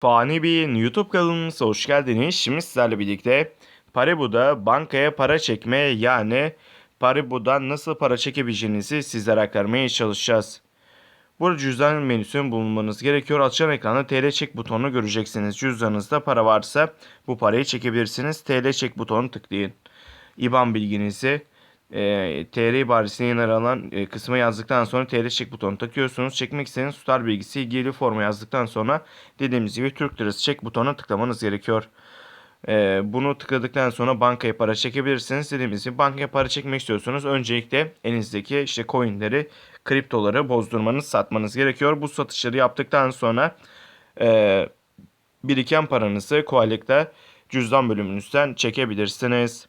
Fani Bey'in YouTube kanalımıza hoş geldiniz. Şimdi sizlerle birlikte Paribu'da bankaya para çekme yani Paribu'dan nasıl para çekebileceğinizi sizlere aktarmaya çalışacağız. Burada cüzdan menüsünün bulunmanız gerekiyor. Açan ekranda TL çek butonunu göreceksiniz. Cüzdanınızda para varsa bu parayı çekebilirsiniz. TL çek butonunu tıklayın. IBAN bilginizi e, TR ibaresine yer alan e, kısma yazdıktan sonra TL çek butonu takıyorsunuz. Çekmek istediğiniz tutar bilgisi ilgili forma yazdıktan sonra dediğimiz gibi Türk Lirası çek butonuna tıklamanız gerekiyor. E, bunu tıkladıktan sonra bankaya para çekebilirsiniz. Dediğimiz gibi bankaya para çekmek istiyorsunuz. Öncelikle elinizdeki işte coinleri, kriptoları bozdurmanız, satmanız gerekiyor. Bu satışları yaptıktan sonra e, biriken paranızı kolaylıkla cüzdan bölümünüzden çekebilirsiniz.